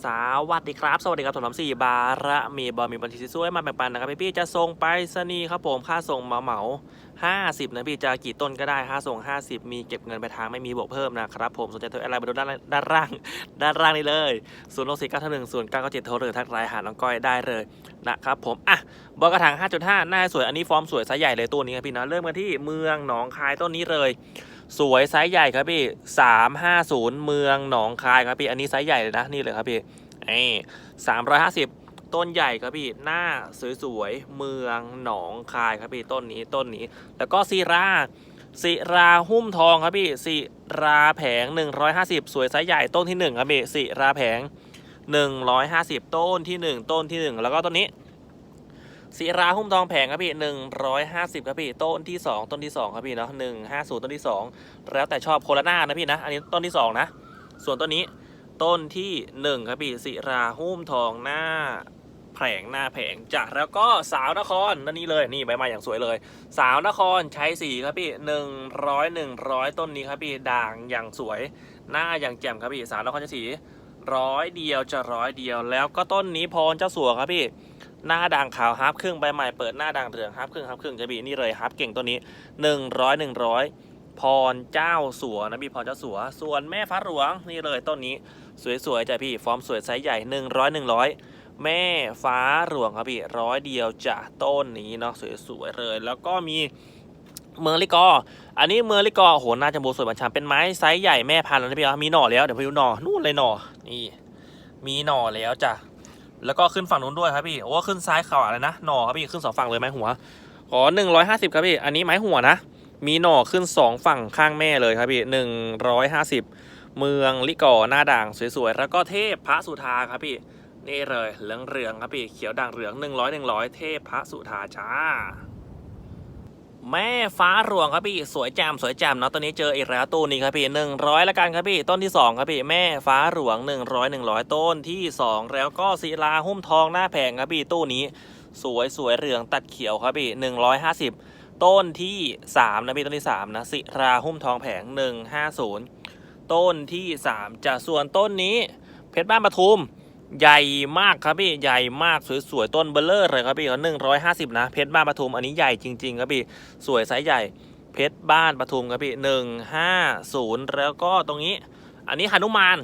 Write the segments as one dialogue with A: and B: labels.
A: สวัสดีครับ สวัสดีครับผมน้ำสี่บาระมีบอมีบัญชีสวยมาแบ่งปันนะครับพี่พี่จะส่งไปสนีครับผมค่าส่งเหมาเหมาห้าสิบนะพี่จะกี่ต้นก็ได้ค่าส่ง50มีเก็บเงินไปทางไม่มีบวกเพิ่มนะครับผมสนใจโทรอะไรมาดูด้านด้านล่างด้านล่างนี้เลยศูนย์หกสี่เก้าหนึ่งศูนย์เก้าเก้าเจ็ดโทรหรือทักไลน์หาน้องก้อยได้เลยนะครับผมอะบอกกระถาง5.5หน้าสวยอันนี้ฟอร์มสวยไซส์ใหญ่เลยตัวนี้ครับพี่นะเริ่มกันที่เมืองหนองคายต้นนี้เลย สวยไซส์ใหญ่ครับพี่สามห้าศูนย์เมืองหนองคายครับพี่ อันนี้ไซส์ใหญ่เลยนะนี่เลยครับพี่ไอ้สามร้อยห้าสิบต้นใหญ่ครับพี่ หน้าสวยๆ เมืองหนองคายครับพี่ต้นนี้ต้นนี้ แล้วก็ซีราซีราหุ้มทองครับพี่ซีราแผง 150 สวยไซส์ใหญ่ต้นที่หนึ่งครับพี่ซีราแผง 150 ต้นที่หนึ่งต้นที่หนึ่งแล้วก็ต้นนี้ ศิราหุ้มทองแผงครับพี่หนึ่งร้อยห้าสิบครับพี่ต้นที่สองต้นที่สองครับพี่เนาะหนึ่งห้าศูนย์ต้นที่สองแล้วแต่ชอบโคลานานะพี่นะ อันนี้ต้นที่สองนะ ส่วนต้นนี้ต้นที่หนึ่งครับพี่ศิราหุ้มทองหน้าแผงหน้าแผงจ้ะแล้วก็สาวนครนั่นนี่เลยนี่ใบไม้อย่างสวยเลย สาวนครใช้สีครับพี่หนึ่งร้อยหนึ่งร้อยต้นนี้ครับพี่ด่างอย่างสวย หน้าอย่างแจ่มครับพี่สาวนครใช้สีร้อยเดียวจะร้อยเดียวแล้วก็ต้นนี้พรเจ้าสัวครับพี่ หน้าด่างขาวฮับครึ่งใบใหม่เปิดหน้าด่างเหลืองฮับครึ่งฮับครึ่งจะบีนี่เลยฮับเก่งตัวนี้หนึ่งร้อยหนึ่งร้อยพรเจ้าสัวนะพี่พรเจ้าสัว ส่วนแม่ฟ้าหลวงนี่เลยต้นนี้สวยๆจ้ะพี่ฟอร์มสวยไซส์ใหญ่หนึ่งร้อยหนึ่งร้อยแม่ฟ้าหลวงครับพี่ร้อยเดียวจ้ะต้นนี้เนาะสวยๆเลย แล้วก็มีเมืองลิกอ อันนี้เมืองลิกอโอ้โหน่าจะโบสวยบัญชาเป็นไม้ไซส์ใหญ่แม่พันธุ์แล้วนะพี่เอามีหน่อแล้วเดี๋ยวไปดูหน่อนู่นเลยหน่อนี่ มีหน่อแล้วจ้ะ แล้วก็ขึ้นฝั่งนู้นด้วยครับพี่โอ้ขึ้นซ้ายเข่าอะไรนะหน่อครับพี่ขึ้นสองฝั่งเลยไม้หัวขอหนึ่งร้อยห้าสิบครับพี่อันนี้ไม้หัวนะมีหน่อขึ้นสองฝั่งข้างแม่เลยครับพี่หนึ่งร้อยห้าสิบเมืองลิกอหน้าด่างสวยๆแล้วก็เทพพระสุธาครับพี่นี่เลยเหลืองเรืองครับพี่เขียวด่างเหลืองหนึ่งร้อยหนึ่งร้อยเทพพระสุธาจ้า แม่ฟ้าหลวงครับพี่สวยแจ่มสวยแจ่มเนาะตัวนี้เจออีกแล้วตู้นี้ครับพี่หนึ่งร้อยละกันครับพี่ต้นที่สองครับพี่แม่ฟ้าหลวงหนึ่งร้อยหนึ่งร้อยต้นที่สองแล้วก็ศิลาหุ้มทองหน้าแผงครับพี่ตู้นี้ สวยสวยเหลืองตัดเขียวครับพี่หนึ่งร้อยห้าสิบต้นที่สามนะพี่ต้นที่สามนะศิราหุ้มทองแผงหนึ่งห้าศูนย์ต้นที่สามจะส่วนต้นนี้ เพชรบ้านปทุม ใหญ่มากครับพี่ใหญ่มากสวยๆต้นเบลเลอร์เลยครับพี่เขาหนึ่งร้อยห้าสิบนะเพชรบ้านปทุมอันนี้ใหญ่จริง ๆ ครับพี่สวยไซส์ใหญ่เพชรบ้านปทุมครับพี่หนึ่งห้าศูนย์แล้วก็ตรงนี้ อันนี้หนุมาน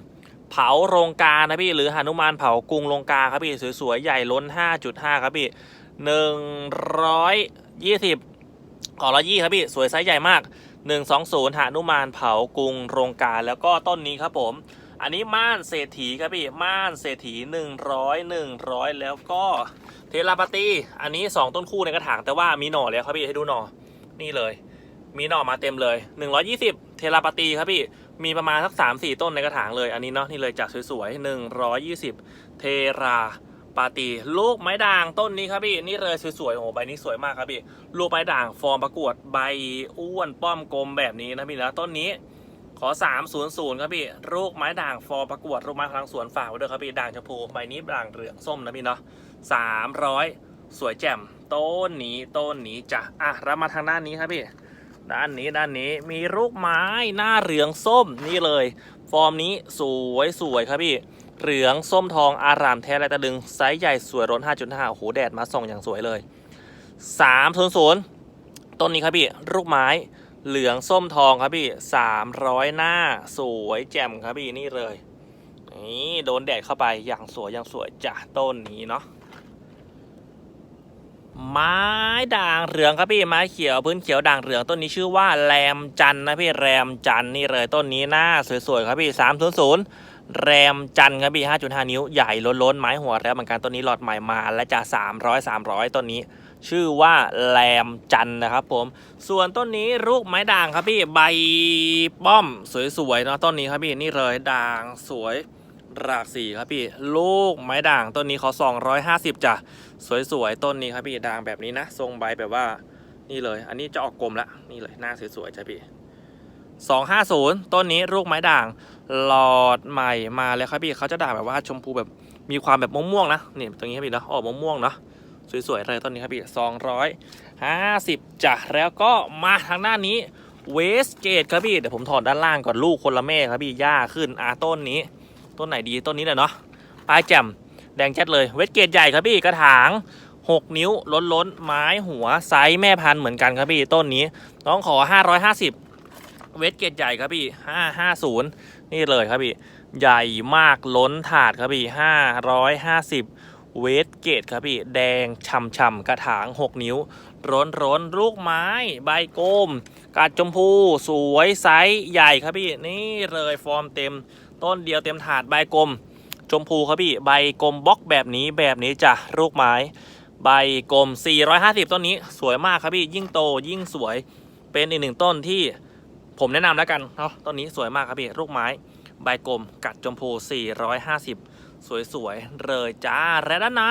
A: เผาโรงกานะพี่หรือหนุมานเผากรุงโรงกาครับพี่สวยๆใหญ่ล้น5.5ครับพี่หนึ่งร้อยยี่สิบขอร้อยยี่ครับพี่สวยไซส์ใหญ่มาก120หนุมานเผากรุงโรงกาแล้วก็ต้นนี้ครับผม อันนี้ม่านเศรษฐีครับพี่ ม่านเศรษฐี100 100แล้วก็เทราปาตีอันนี้2ต้นคู่ในกระถางแต่ว่ามีหน่อแล้วครับพี่ให้ดูหน่อนี่เลย มีหน่อมาเต็มเลย120เทราปาตีครับพี่มีประมาณสัก3 4ต้นในกระถางเลยอันนี้เนาะนี่เลยจากสวยๆ120เทราปาตีลูกไม้ด่างต้นนี้ครับพี่นี่เลยสวยๆโอ้โหใบนี้สวยมากครับพี่ลูกไม้ด่างฟอร์มประกวดใบอ้วนป้อมกลมแบบนี้นะพี่นะต้นนี้ ขอ 300 ครับพี่ลูกไม้ด่างฟอร์ประกวดลูกไม้พลังสวนฝากไว้ด้วยครับพี่ด่างชมพูใบนี้ด่างเหลืองส้มนะพี่เนาะสามร้อยสวยแจ่มต้นนี้ต้นนี้จ้ะอะเรามาทางด้านนี้ครับพี่ ด้านนี้ด้านนี้มีลูกไม้หน้าเหลืองส้มนี่เลย ฟอร์มนี้สวยสวยครับพี่เหลืองส้มทองอารามแท้ลายตะลึงไซส์ใหญ่สวยร้น5.5โอ้โหแดดมาส่องอย่างสวยเลย3 0 0ต้นนี้ครับพี่ลูกไม้ เหลืองส้มทองครับพี่300หน้า สวยแจ่มครับพี่นี่เลย นี่โดนแดดเข้าไปอย่างสวยอย่างสวยจ้ะต้นนี้เนาะไม้ด่างเหลืองครับพี่ไม้เขียวพื้นเขียวด่างเหลืองต้นนี้ชื่อว่าแรมจันนะพี่แรมจันนี่เลยต้นนี้หน้าสวยๆครับพี่300แรมจันครับพี่5.5นิ้วใหญ่ล้นๆไม้หัวแล้วเหมือนกันต้นนี้หลอดใหม่มาและจะ300 300ต้นนี้ ชื่อว่าแรมจันนะครับผม ส่วนต้นนี้ลูกไม้ด่างครับพี่ใบป้อมสวยๆเนาะต้นนี้ครับพี่นี่เลยด่างสวยหลากสีครับพี่ ลูกไม้ด่างต้นนี้เขา250จ้ะสวยๆต้นนี้ครับพี่ด่างแบบนี้นะ ทรงใบแบบว่านี่เลย อันนี้จะออกกลมละนี่เลยหน้าสวยๆจ้ะพี่250 ต้นนี้ลูกไม้ด่างหลอดใหม่มาแล้วครับพี่เขาจะด่างแบบว่าชมพูแบบมีความแบบม่วงๆนะนี่ตรงนี้ครับพี่เนาะออกม่วงๆเนาะ สวยๆเลยต้นนี้ครับพี่สองร้อยห้าสิบจ้ะแล้วก็มาทางด้านนี้เวสเกตครับพี่เดี๋ยวผมถอดด้านล่างก่อนลูกคนละแม่ครับพี่หญ้าขึ้นอาต้นนี้ ต้นไหนดีต้นนี้เลยเนาะปลายแจ่มแดงแจ๊ดเลยเวทเกตใหญ่ครับพี่กระถาง 6 นิ้วล้นล้นไม้หัวไซส์แม่พันธุ์เหมือนกันครับพี่ต้นนี้น้องขอ 550 เวทเกตใหญ่ครับพี่ 550 นี่เลยครับพี่ ใหญ่มากล้นถาดครับพี่ 550 เวทเกตครับพี่ แดงช่ำๆกระถาง 6 นิ้ว ร้นร้นๆลูกไม้ ใบกลมกาดชมพู สวยไซส์ใหญ่ครับพี่ นี่เลยฟอร์มเต็ม ต้นเดียวเต็มถาดใบกลม ชมพูครับพี่ ใบกลมบล็อกแบบนี้แบบนี้จ้ะลูกไม้ ใบกลม 450 ต้นนี้ สวยมากครับพี่ ยิ่งโตยิ่งสวย เป็นอีกหนึ่งต้นที่ผมแนะนำแล้วกันเนาะ ต้นนี้สวยมากครับพี่ลูกไม้ ใบกลมกัดชมพู 450 สวยๆเลยจ้าและด้านใน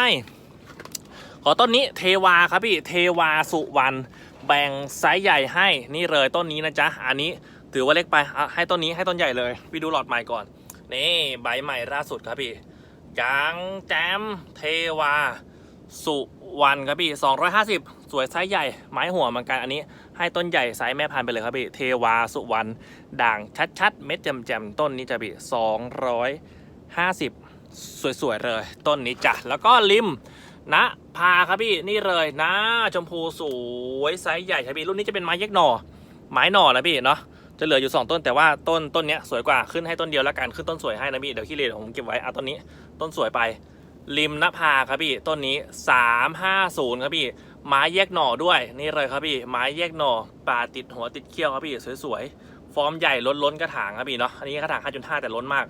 A: ขอต้นนี้เทวาครับพี่เทวาสุวรรณแบ่งไซส์ใหญ่ให้นี่เลยต้นนี้นะจ๊ะอันนี้ถือว่าเล็กไปให้ต้นนี้ให้ต้นใหญ่เลยพี่ดูหลอดใหม่ก่อน นี่ใบใหม่ล่าสุดครับพี่จังแจมเทวา สุวรรณครับพี่250 สวยไซส์ใหญ่ ไม้หัวเหมือนกันอันนี้ ให้ต้นใหญ่ไซส์แม่พันธุ์ไปเลยครับพี่เทวาสุวรรณด่างชัดๆ เม็ดแจมๆต้นนี้จะพี่250 สวยๆเลย ต้นนี้จ้ะแล้วก็ริมนะพาครับพี่นี่เลยนะชมพูสวยไซส์ใหญ่ครับพี่รุ่นนี้จะเป็นไม้เย็กหน่อไม้หน่อนะพี่เนาะจะเหลืออยู่ 2 ต้นแต่ว่าต้นต้นเนี้ยสวยกว่าขึ้นให้ต้นเดียวแล้วกันขึ้นต้นสวยให้นะพี่เดี๋ยวขี้เหร่ผมเก็บไว้เอาต้นนี้ ต้นสวยไปริมนภาครับพี่ต้นนี้ 350ครับพี่ไม้แยกหน่อด้วยนี่เลยครับพี่ไม้แยกหน่อป่าติดหัวติดเขี้ยวครับพี่สวยๆฟอร์มใหญ่ล้นล้นๆกระถางครับพี่เนาะอันนี้กระถาง5.5แต่ล้นมาก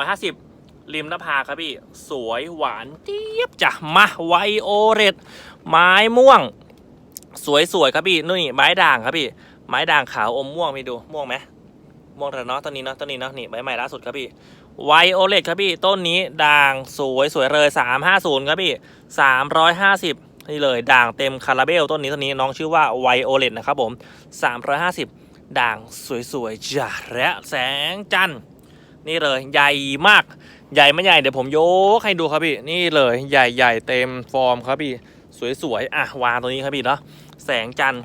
A: 350 ริมนภาครับพี่ สวยหวานเจี๊ยบจ้ะมาไวโอเรตไม้ม่วง สวยๆครับพี่นี่ไม้ด่างครับพี่ ไม้ด่างขาวอมม่วงมีดูม่วงไหมม่วงแต่เนาะต้นนี้เนาะต้นนี้เนาะนี่ใบใหม่ล่าสุดครับพี่ไวโอเลตครับพี่ ต้นนี้ด่างสวยสวยเลย350ครับพี่350นี่เลยด่างเต็มคาราเบลต้นนี้ต้นนี้น้องชื่อว่าไวโอเลตนะครับผม350ด่างสวยๆจ้ะและแสงจันทร์ นี่เลยใหญ่มากใหญ่ไม่ใหญ่เดี๋ยวผมยกให้ดูครับพี่นี่เลยใหญ่ใหญ่เต็มฟอร์มครับพี่สวยๆอะวางตัวนี้ครับพี่เนาะแสงจันทร์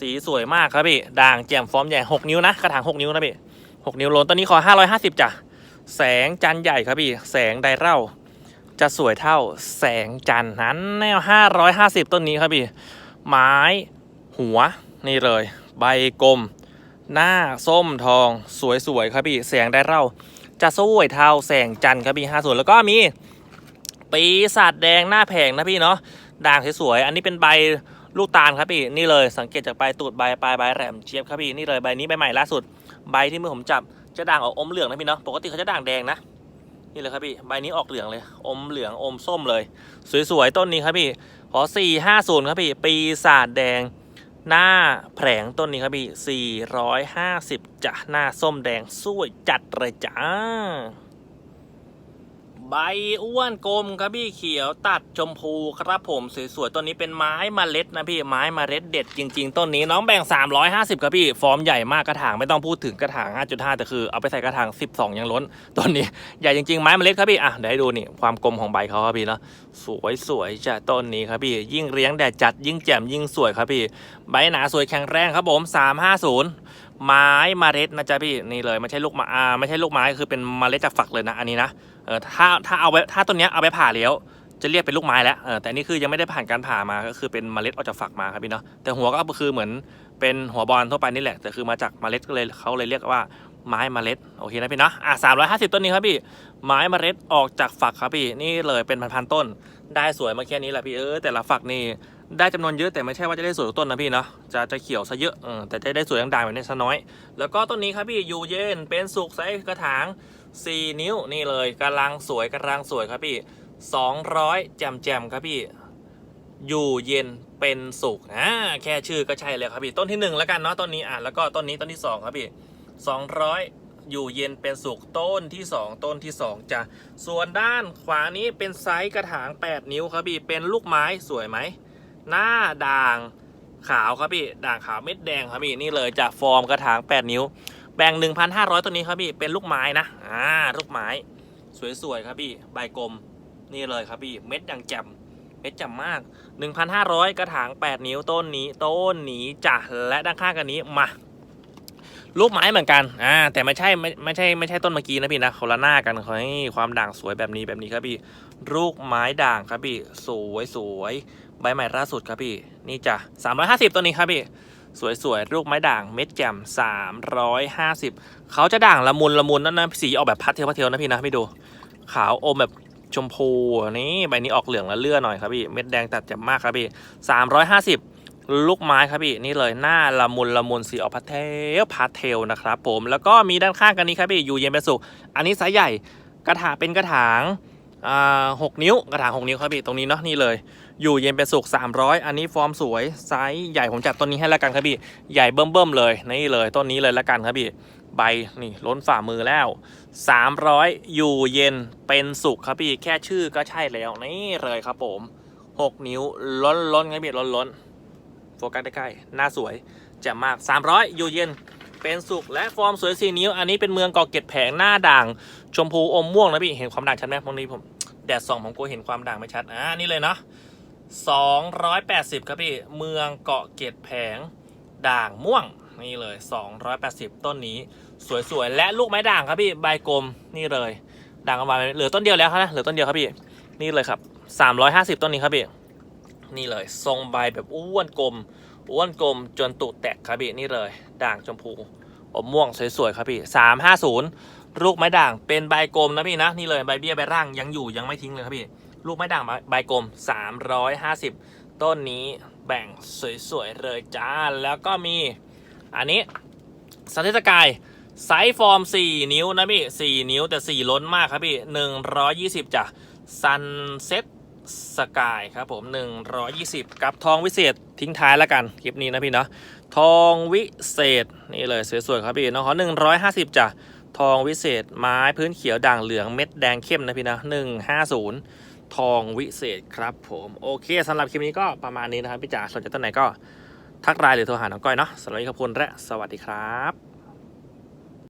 A: สีสวยมากครับพี่ด่างแจ่มฟอร์มใหญ่ 6 นิ้วนะกระถาง6 นิ้วนะพี่6นิ้วโลนตอนนี้ขอ 550จ้ะแสงจันทร์ใหญ่ครับพี่แสงไดเร่า จะสวยเท่าแสงจันทร์นั้นแนว 550 ต้นนี้ครับพี่ไม้หัวนี่เลย ใบกลม หน้าส้มทอง สวยๆครับพี่แสงไดเร่า จะสวยเทาแสงจันทร์ครับพี่5ส่วนแล้วก็มีปีศาจแดงหน้าแผงนะพี่เนาะด่างสวยๆอันนี้เป็นใบลูกตาลครับพี่นี่เลยสังเกตจากปลายตูดใบปลายใบแหลมเจี๊ยบครับพี่นี่เลยใบนี้ใบใหม่ล่าสุดใบที่มือผมจับจะด่างออกอมเหลืองนะพี่เนาะปกติเขาจะด่างแดงนะนี่เลยครับพี่ใบนี้ออกเหลืองเลย อมเหลืองอมส้มเลย สวยๆต้นนี้ครับพี่ขอ4 5 0ครับพี่ปีศาจแดง หน้าแผงต้นนี้ครับพี่450จ้ะหน้าส้มแดงสวยจัดเลยจ้า ใบอ้วนกลมครับพี่เขียวตัดชมพูครับผมสวยๆต้นนี้เป็นไม้มเมล็ดนะพี่ไม้มเมล็ดเด็ดจริง ๆ ต้นนี้น้องแบ่ง 350ครับพี่ฟอร์มใหญ่มากกระถางไม่ต้องพูดถึงกระถาง 5.5 แต่คือ เอาไปใส่กระถาง 12 ยังล้นต้นนี้ใหญ่จริงๆไม้มเมล็ดครับพี่อะเดี๋ยวให้ดูนี่ความกลมของใบเขาครับพี่เนาะสวยๆจ้ะต้นนี้ครับพี่ยิ่งเลี้ยงแดดจัดยิ่งแจ่มยิ่งสวยครับพี่ใบหนาสวยแข็งแรงครับผม 350 ไม้เมล็ดนะจ๊ะพี่นี่เลยไม่ใช่ลูกไมาอ่าไม่ใช่ลูกไม้คือเป็นเมล็ดจากฝักเลยนะอันนี้นะเออถ้าถ้าเอาไว้ถ้าต้นเนี้ยเอาไปผ่าแล้วจะเรียกเป็นลูกไม้แล้วเออแต่อันนี่คือยังไม่ได้ผ่านการผ่ามาก็คือเป็นเมล็ดออกจากฝักมาครับพี่เนาะแต่หัวก็คือเหมือนเป็นหัวบอลทั่วไปนี่แหละแต่คือมาจากเมล็ดก็เลยเขาเลยเรียกว่าไม้เมล็ดโอเคนะพี่เนาะอะสามร้อยห้าสิบต้นนี้ครับพี่ไม้เมล็ดออกจากฝักครับพี่นี่เลยเป็นพันๆต้น ได้สวยมาแค่นี้แหละพี่เออแต่ละฝักนี่ ได้จำนวนเยอะแต่ไม่ใช่ว่าจะได้สวยทุกต้นนะพี่เนาะจะจะเขียวซะเยอะเออแต่จะได้สวยด่างๆแบบนี้ซะน้อย แล้วก็ต้นนี้ครับพี่ยูเย็นเป็นสุกใส่กระถาง 4 นิ้วนี่เลยกำลังสวยกำลังสวยครับพี่ 200 แจมแจมครับพี่อยู่เย็นเป็นสุขอ่าแค่ชื่อก็ใช่เลยครับพี่ต้นที่หนึ่งแล้วกันเนาะต้นนี้อะแล้วก็ต้นนี้ต้นที่สองครับพี่ 200อยู่เย็นเป็นสุขต้นที่ 2 ต้นที่2จะส่วนด้านขวานี้เป็นไซส์กระถาง 8 นิ้วครับพี่เป็นลูกไม้สวยไหม หน้าด่างขาวครับพี่ ด่างขาวเม็ดแดงครับพี่นี่เลยจากฟอร์มกระถาง 8 นิ้ว แบ่ง 1,500 ตัวนี้ครับพี่เป็นลูกไม้นะอ่าลูกไม้สวยๆครับพี่ใบกลมนี่เลยครับพี่เม็ดอย่างแจ่มเม็ดแจ่มมาก 1,500 กระถาง 8 นิ้วต้นนี้ ต้นนี้จ้ะและด้านข้างกันนี้มา ลูกไม้เหมือนกัน อ่า แต่ไม่ใช่ไม่ไม่ใช่ไม่ใช่ต้นเมื่อกี้นะพี่นะคนละหน้ากันขอให้ความด่างสวยแบบนี้แบบนี้ครับพี่ ลูกไม้ด่างครับพี่ สวยสวย ใบใหม่ล่าสุดครับพี่ นี่จ้ะ350 ตัวนี้ครับพี่ สวยสวยลูกไม้ด่างเม็ดแจ่ม 350 เขาจะด่างละมุนละมุนนั่นนะสีออกแบบพัดเทลพัดเทลนะพี่นะพี่ดู ขาวอมแบบชมพูนี่ใบนี้ออกเหลืองและเลื่อหน่อยครับพี่ เม็ดแดงตัดแจ่มมากครับพี่ 350ลูกไม้ครับพี่นี่เลยหน้าละมุนละมุนสีออกพัดเทลพัดเทลนะครับผมแล้วก็มีด้านข้างกันนี้ครับพี่อยู่เย็นเป็นสุขอันนี้ไซส์ใหญ่กระถางเป็นกระถางอ่าหกนิ้วกระถางหกนิ้วครับพี่ตรงนี้เนาะนี่เลย อยู่เย็นเป็นสุข300 อันนี้ฟอร์มสวยไซส์ใหญ่ผมจัดต้นนี้ให้แล้วกันครับพี่ใหญ่เบิ่มๆเลยนี่เลยต้นนี้เลยแล้วกันครับพี่ใบนี่ล้นฝ่ามือแล้ว 300 อยู่เย็นเป็นสุขครับพี่แค่ชื่อก็ใช่แล้วนี่เลยครับผม 6 นิ้วล้นล้นครับพี่ล้นล้นโฟกัสใกล้ๆหน้าสวยแจ่มมาก 300 อยู่เย็นเป็นสุขและฟอร์มสวย4นิ้ว อันนี้เป็นเมืองเกาะเกร็ดแผงหน้าด่าง ชมพูอมม่วงนะพี่เห็นความด่างชัดไหมตรงนี้ผมแดดส่องผมกลัวเห็นความด่างไม่ชัดอ่านี่เลยเนาะ 280 ครับพี่ เมืองเกาะเกร็ดแผงด่างม่วงนี่เลย 280 ต้นนี้ สวยๆ และลูกไม้ด่างครับพี่ใบกลมนี่เลย ด่างออกมาเหลือต้นเดียวแล้วครับนะเหลือต้นเดียวครับพี่นี่เลยครับ 350 ต้นนี้ครับพี่นี่เลย ทรงใบแบบอ้วนกลมอ้วนกลมจนตูดแตกครับพี่นี่เลย ด่างชมพูอมม่วงสวยๆครับพี่ 350 ลูกไม้ด่างเป็นใบกลมนะพี่นะนี่เลยใบเบี้ยใบร่างยังอยู่ยังไม่ทิ้งเลยครับพี่ ลูกไม้ด่างใบกลม 350 ต้นนี้แบ่งสวยๆเลยจ้า แล้วก็มีอันนี้สันเทศกายไซส์ฟอร์ม 4 นิ้วนะพี่ 4 นิ้วแต่ 4 ล้นมากครับพี่ 120จ้ะซันเซ็ตสกายครับผม 120 กับทองวิเศษทิ้งท้ายแล้วกัน คลิปนี้นะพี่เนาะทองวิเศษ นี่เลยสวยๆครับพี่น้องขอ150จ้ะทองวิเศษไม้พื้นเขียวด่างเหลืองเม็ดแดงเข้มนะพี่นะ150 ทองวิเศษครับผมโอเคสำหรับคลิปนี้ก็ประมาณนี้นะครับพี่จ๋าสนใจต้นไหนก็ทักไลน์หรือโทรหาน้องก้อยเนาะสำหรับวันนี้ขอบคุณและสวัสดีครับ